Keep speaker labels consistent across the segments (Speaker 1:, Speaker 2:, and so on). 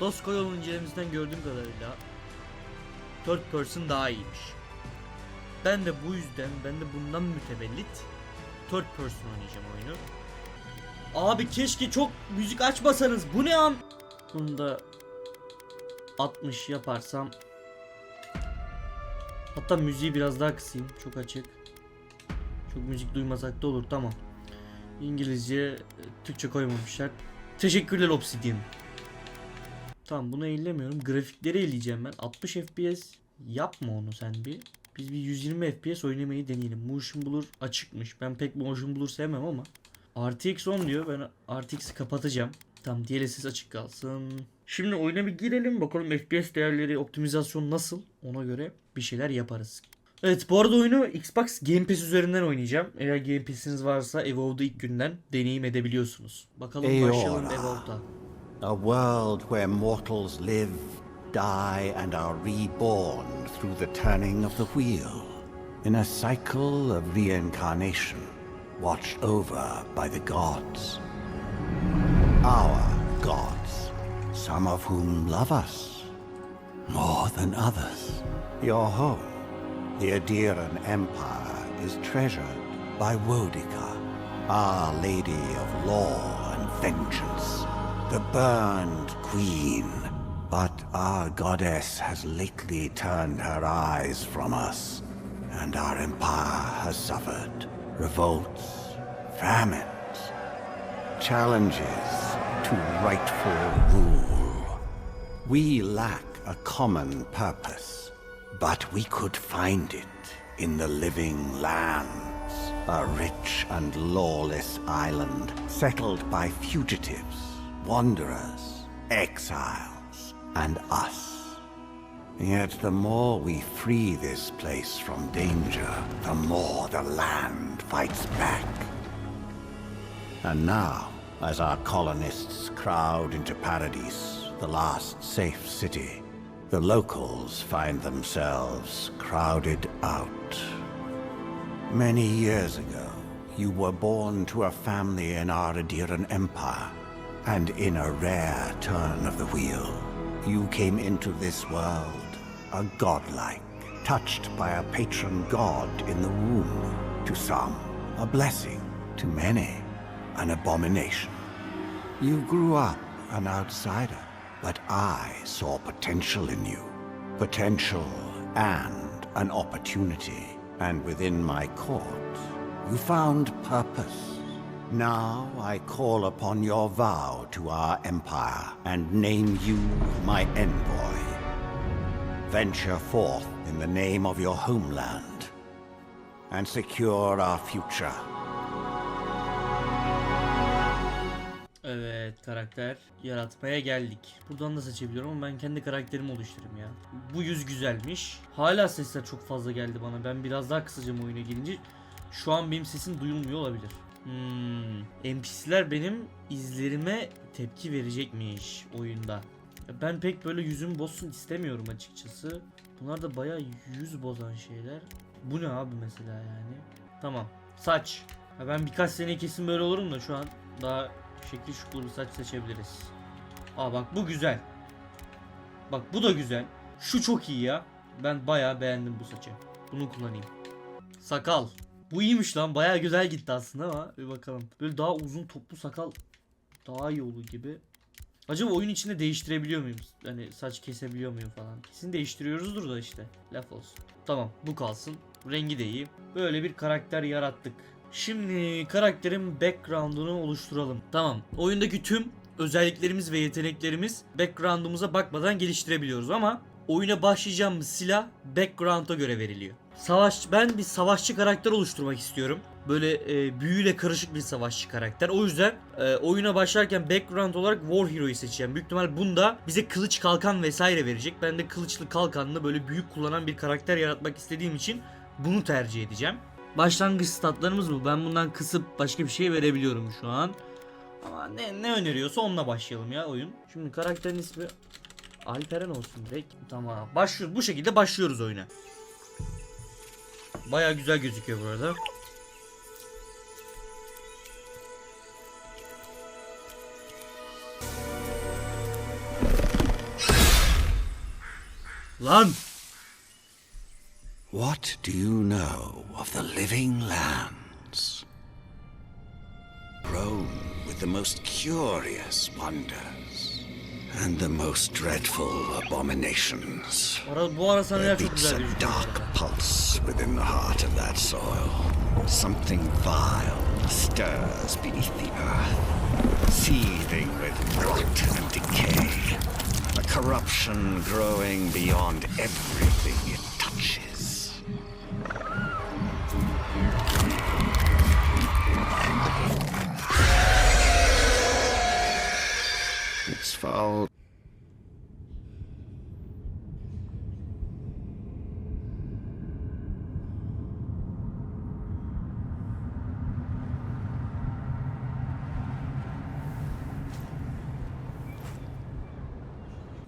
Speaker 1: Doskoy incelemesinden gördüğüm kadarıyla third person daha iyiymiş. Ben de bu yüzden, ben de bundan mütevellit third person oynayacağım oyunu. Abi keşke çok müzik açmasanız. Bu ne am? Bunu da 60 yaparsam Hatta müziği biraz daha kısayım. Çok açık. Çok müzik duymasak da olur. Tamam. İngilizce, e, Türkçe koymamışlar. Teşekkürler Obsidian. Tamam bunu ellemiyorum. Grafikleri eleyeceğim ben. 60 FPS yapma onu sen bir. Biz bir 120 FPS oynamayı deneyelim. Motion Blur açıkmış. Ben pek Motion Blur sevmem ama. RTX 10 diyor. Ben RTX'i kapatacağım. Tamam DLSS açık kalsın. Şimdi oyuna bir girelim. Bakalım FPS değerleri, optimizasyon nasıl? Ona göre bir şeyler yaparız. Evet bu arada oyunu Xbox Game Pass üzerinden oynayacağım. Eğer Game Pass'iniz varsa Evolve'da ilk günden deneyim edebiliyorsunuz. Bakalım
Speaker 2: Eyvallah.
Speaker 1: başlayalım Evolve'da.
Speaker 2: A world where mortals live, die, and are reborn through the turning of the wheel. In a cycle of reincarnation, watched over by the gods. Our gods, some of whom love us more than others. Your home, the Adiran Empire, is treasured by Wodica, Our Lady of Law and Vengeance, the burned queen. But our goddess has lately turned her eyes from us, and our empire has suffered revolts, famines, challenges to rightful rule. We lack a common purpose, but we could find it in the living lands, a rich and lawless island settled by fugitives, wanderers, exiles, and us. Yet the more we free this place from danger, the more the land fights back. And now, as our colonists crowd into Paradise, the last safe city, the locals find themselves crowded out. Many years ago, you were born to a family in our Adiran Empire, and in a rare turn of the wheel, you came into this world a godlike, touched by a patron god in the womb. To some, a blessing. To many, an abomination. You grew up an outsider, but I saw potential in you. Potential and an opportunity. And within my court, you found purpose. Now I call upon your vow to our empire and name you my envoy. Venture forth in the name of your homeland and secure our future.
Speaker 1: Evet karakter yaratmaya geldik. Buradan da seçebiliyorum ama ben kendi karakterimi oluşturayım ya. Bu yüz güzelmiş. Hala sesler çok fazla geldi bana. Ben biraz daha kısacağım oyuna gelince. Şu an benim sesim duyulmuyor olabilir. Hmm. NPC'ler benim izlerime tepki verecekmiş oyunda. Ben pek böyle yüzüm bozsun istemiyorum açıkçası. Bunlar da bayağı yüz bozan şeyler. Bu ne abi mesela yani? Tamam. Saç. Ya ben birkaç sene kesin böyle olurum da şu an daha şekil şuklu bir saç seçebiliriz. Aa bak bu güzel. Bak bu da güzel. Şu çok iyi ya. Ben bayağı beğendim bu saçı. Bunu kullanayım. Sakal. Bu iyiymiş lan. Bayağı güzel gitti aslında ama bir bakalım. Böyle daha uzun toplu sakal daha iyi olur gibi. Acaba oyun içinde değiştirebiliyor muyum? Hani saç kesebiliyor muyum falan. Kesin değiştiriyoruzdur da işte. Laf olsun. Tamam bu kalsın. Rengi de iyi. Böyle bir karakter yarattık. Şimdi karakterin background'unu oluşturalım. Tamam. Oyundaki tüm özelliklerimiz ve yeteneklerimiz background'umuza bakmadan geliştirebiliyoruz ama oyuna başlayacağımız silah background'a göre veriliyor. Savaş ben bir savaşçı karakter oluşturmak istiyorum. Böyle e, büyüyle karışık bir savaşçı karakter. O yüzden e, oyuna başlarken background olarak War Hero'yu seçeceğim. Büyük ihtimal bunda bize kılıç kalkan vesaire verecek. Ben de kılıçlı kalkanlı böyle büyük kullanan bir karakter yaratmak istediğim için bunu tercih edeceğim. Başlangıç statlarımız bu. Ben bundan kısıp başka bir şey verebiliyorum şu an. Ama ne, ne öneriyorsa onunla başlayalım ya oyun. Şimdi karakterin ismi Alperen olsun direkt. Tamam. Başlıyoruz. Bu şekilde başlıyoruz oyuna. Baya güzel gözüküyor burada. Lan!
Speaker 2: What do you know of the living lands? Grown with the most curious wonders and the most dreadful abominations. There beats a dark pulse within the heart of that soil. Something vile stirs beneath the earth, seething with rot and decay. A corruption growing beyond everything It's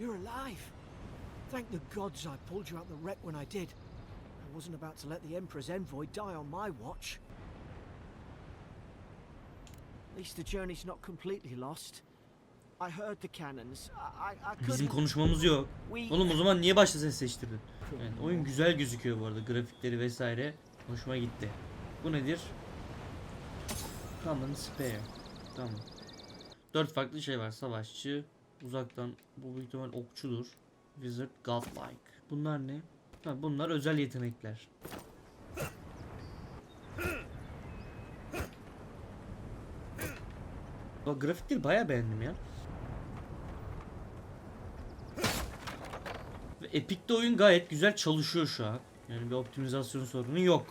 Speaker 3: You're alive. Thank the gods I pulled you out the wreck when I did. I wasn't about to let the Emperor's envoy die on my watch. At least the journey's not completely lost.
Speaker 1: Bizim konuşmamız yok. Oğlum o zaman niye başta ses seçtirdin? Evet, oyun güzel gözüküyor bu arada. Grafikleri vesaire hoşuma gitti. Bu nedir? Common Spare. Tamam. Dört farklı şey var. Savaşçı, uzaktan bu büyük ihtimal okçudur. Wizard, Godlike. Bunlar ne? Ha, bunlar özel yetenekler. Bak grafikleri bayağı beğendim ya. Epic'te oyun gayet güzel çalışıyor şu an. Yani bir optimizasyon sorunu yok.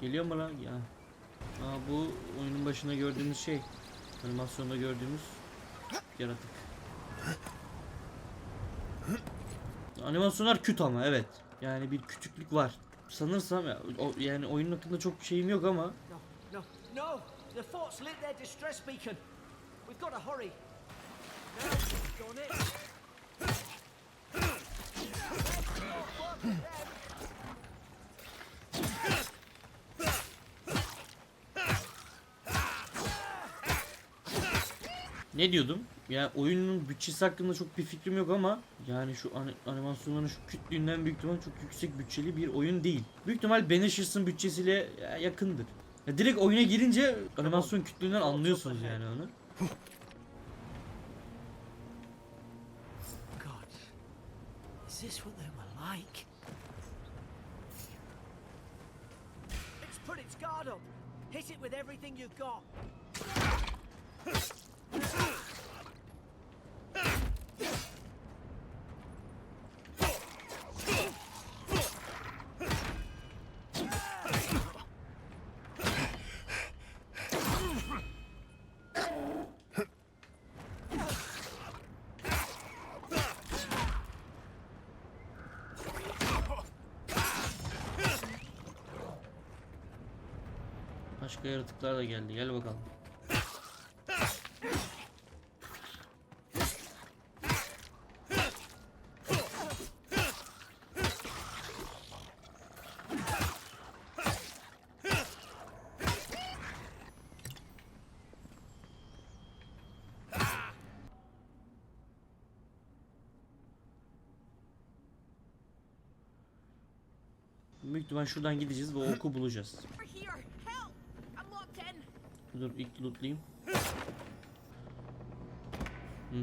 Speaker 1: Geliyor mu lan? Ya. Aa, bu oyunun başında gördüğümüz şey. Animasyonda gördüğümüz yaratık. Animasyonlar küt ama evet. Yani bir küçüklük var. Sanırsam ya, o, yani oyunun hakkında çok bir şeyim yok ama
Speaker 3: No, no, no! The fort's lit their distress beacon. We've got to hurry.
Speaker 1: Ne diyordum? Yani oyunun bütçesi hakkında çok bir fikrim yok ama yani şu ani- animasyonların şu kütlüğünden büyük ihtimal çok yüksek bütçeli bir oyun değil. Büyük ihtimal Banishers'ın bütçesiyle ya, yakındır. Ya direkt oyuna girince animasyon kütlüğünden anlıyorsunuz yani onu.
Speaker 3: İs this what they were like? It's put its guard up. Hit it with everything you've got.
Speaker 1: Başka yaratıklar da geldi. Gel bakalım. Büyük ihtimal şuradan gideceğiz ve oku bulacağız.
Speaker 4: Over here! Help! I'm locked in!
Speaker 1: Dur ilk lootlayayım. Hı.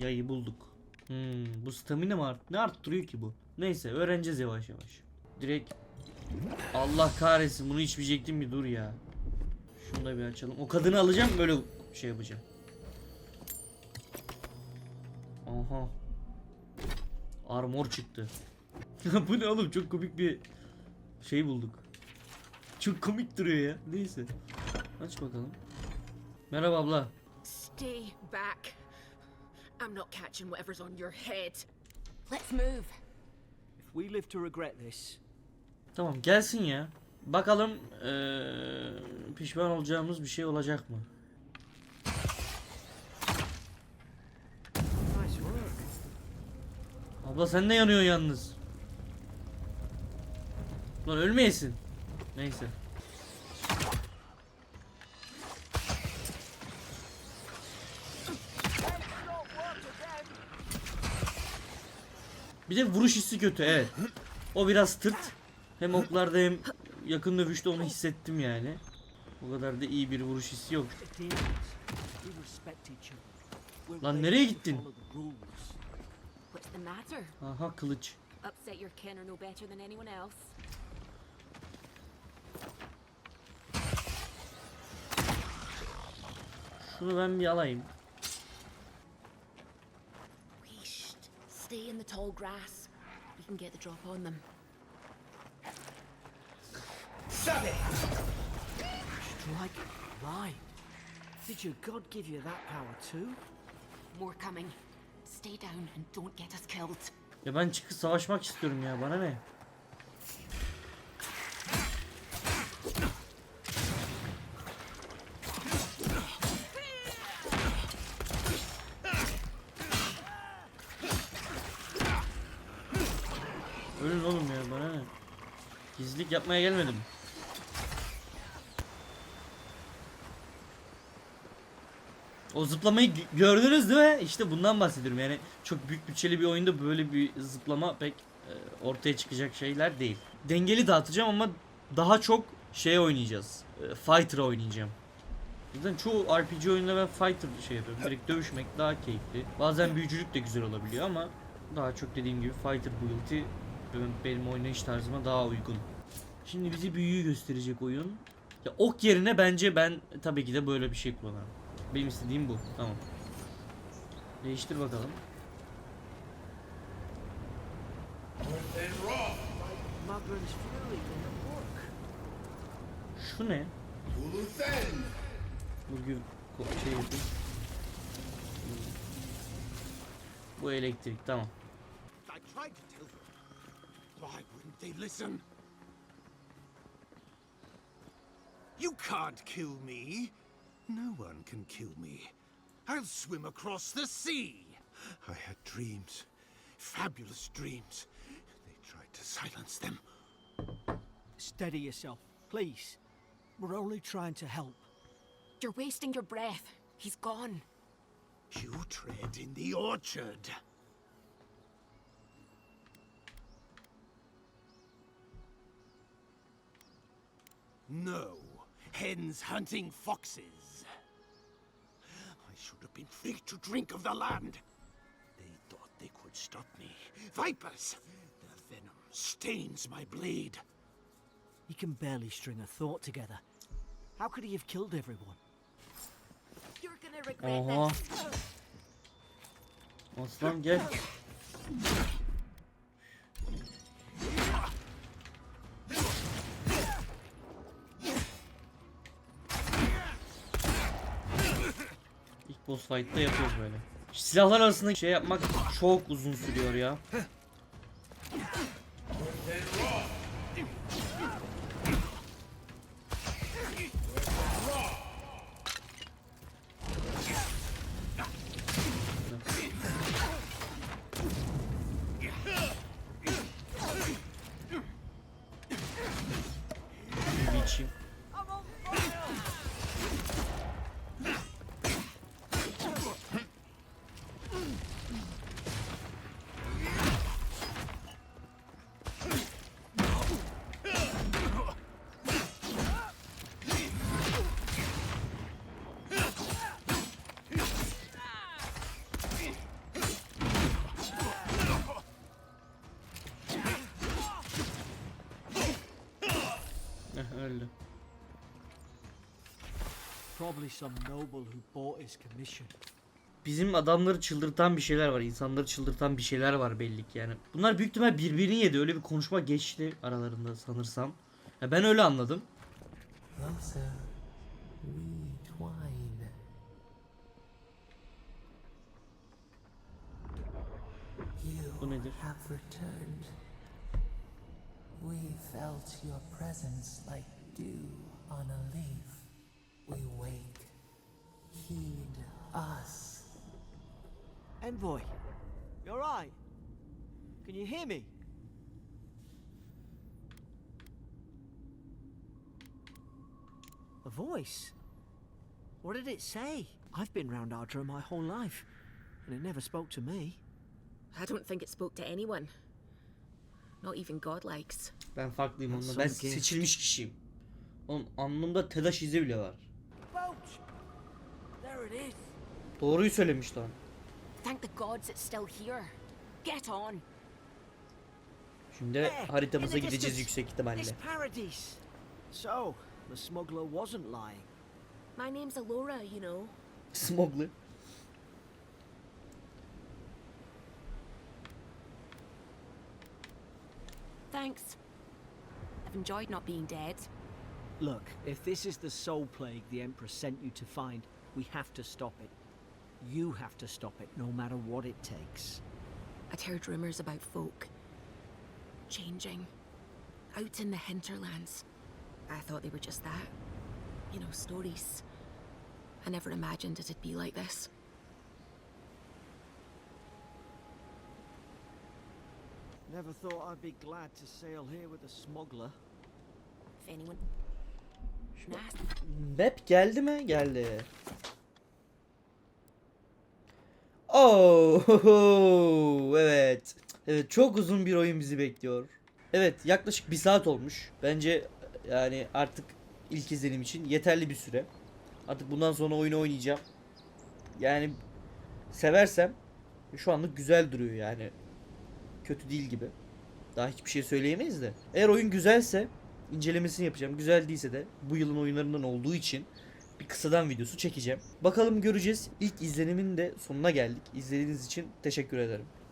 Speaker 1: Yayı bulduk. Hmm, bu stamina mı art? Ne arttırıyor ki bu? Neyse öğreneceğiz yavaş yavaş. Direkt Allah kahretsin bunu içmeyecektim bir dur ya. Şunu da bir açalım. O kadını alacağım böyle şey yapacağım. Aha. Armor çıktı. bu ne oğlum çok komik bir şey bulduk. Çok komik duruyor ya. Neyse. Aç bakalım. Merhaba abla.
Speaker 4: Stay back. I'm not catching whatever's on your head. Let's move.
Speaker 3: If we live to regret this,
Speaker 1: Tamam gelsin ya. Bakalım eee, pişman olacağımız bir şey olacak mı?
Speaker 3: nice work.
Speaker 1: Abla sen ne yanıyorsun yalnız? Lan ölmeyesin. Neyse. Bir de vuruş hissi kötü evet. O biraz tırt. Hem oklarda hem yakın dövüşte onu hissettim yani. O kadar da iyi bir vuruş hissi yok. Lan nereye gittin? Aha kılıç.
Speaker 4: Upset your kin are no better than anyone else.
Speaker 1: Şunu ben bir alayım.
Speaker 4: Stay in the tall grass. We can get the drop on them.
Speaker 3: Strike right. Did your god give you that power too?
Speaker 4: More coming. Stay down and don't get us killed.
Speaker 1: Ya ben çıkıp savaşmak istiyorum ya bana ne? Ölün oğlum ya bana ne? Gizlilik yapmaya gelmedim. O zıplamayı gö- gördünüz değil mi? İşte bundan bahsediyorum. Yani çok büyük bütçeli bir oyunda böyle bir zıplama pek e, ortaya çıkacak şeyler değil. Dengeli dağıtacağım ama daha çok şey oynayacağız. E, Fighter oynayacağım. Zaten çoğu RPG oyununda ben Fighter şey yapıyorum. Direkt dövüşmek daha keyifli. Bazen büyücülük de güzel olabiliyor ama daha çok dediğim gibi Fighter build'i benim- oynayış tarzıma daha uygun. Şimdi bize büyüyü gösterecek oyun. Ya ok yerine bence ben tabii ki de böyle bir şey kullanırım. Benim istediğim bu. Tamam. Değiştir bakalım. Şu ne? Bugün şey yapayım. Bu elektrik tamam.
Speaker 5: Why wouldn't they listen? You can't kill me. No one can kill me. I'll swim across the sea. I had dreams, fabulous dreams. They tried to silence them.
Speaker 3: Steady yourself, please. We're only trying to help.
Speaker 4: You're wasting your breath. He's gone.
Speaker 5: You tread in the orchard. No, hens hunting foxes. I should have been free to drink of the land. They thought they could stop me. Vipers! Their venom stains my blade.
Speaker 3: He can barely string a thought together. How could he have killed everyone?
Speaker 4: You're gonna regret
Speaker 1: Oha.
Speaker 4: this.
Speaker 1: Aslan gel. Boss fight'ta yapıyoruz böyle. Silahlar arasında şey yapmak çok uzun sürüyor ya. Bir içeyim. Öldü.
Speaker 3: Probably some noble who bought his commission.
Speaker 1: Bizim adamları çıldırtan bir şeyler var. insanları çıldırtan bir şeyler var belli ki yani. Bunlar büyük ihtimal birbirini yedi. Öyle bir konuşma geçti aralarında sanırsam. Ya ben öyle anladım. Bu nedir?
Speaker 6: We felt your presence like dew on a leaf. We wake. Heed us.
Speaker 3: Envoy, you're right. Can you hear me? A voice? What did it say? I've been round Ardra my whole life, and it never spoke to me.
Speaker 4: I don't think it spoke to anyone. Not even God likes.
Speaker 1: Ben farklıyım onunla.
Speaker 3: Son
Speaker 1: Ben
Speaker 3: gift.
Speaker 1: seçilmiş kişiyim. Oğlum alnımda TEDAŞ izi bile var.
Speaker 3: Boat! There it is.
Speaker 1: Doğruyu söylemiş lan.
Speaker 4: Thank the gods it's still here. Get on.
Speaker 1: Şimdi
Speaker 3: There,
Speaker 1: haritamıza gideceğiz yüksek ihtimalle.
Speaker 3: So, the smuggler wasn't lying.
Speaker 4: My name's Alora, you know.
Speaker 1: Smoglı.
Speaker 4: Thanks. I've enjoyed not being dead.
Speaker 3: Look, if this is the soul plague the Emperor sent you to find, we have to stop it. You have to stop it, no matter what it takes.
Speaker 4: I'd heard rumours about folk changing out in the hinterlands. I thought they were just that. You know, stories. I never imagined it'd be like this.
Speaker 3: Never thought I'd be glad to sail here with a smuggler.
Speaker 4: If anyone.
Speaker 1: Map geldi mi? Geldi. Oh, evet. Evet çok uzun bir oyun bizi bekliyor. Evet yaklaşık bir saat olmuş. Bence yani artık ilk izlenim için yeterli bir süre. Artık bundan sonra oyunu oynayacağım. Yani seversem şu anlık güzel duruyor yani. Kötü değil gibi. Daha hiçbir şey söyleyemeyiz de. Eğer oyun güzelse incelemesini yapacağım. Güzel değilse de bu yılın oyunlarından olduğu için bir kısadan videosu çekeceğim. Bakalım göreceğiz. İlk izlenimin de sonuna geldik. İzlediğiniz için teşekkür ederim.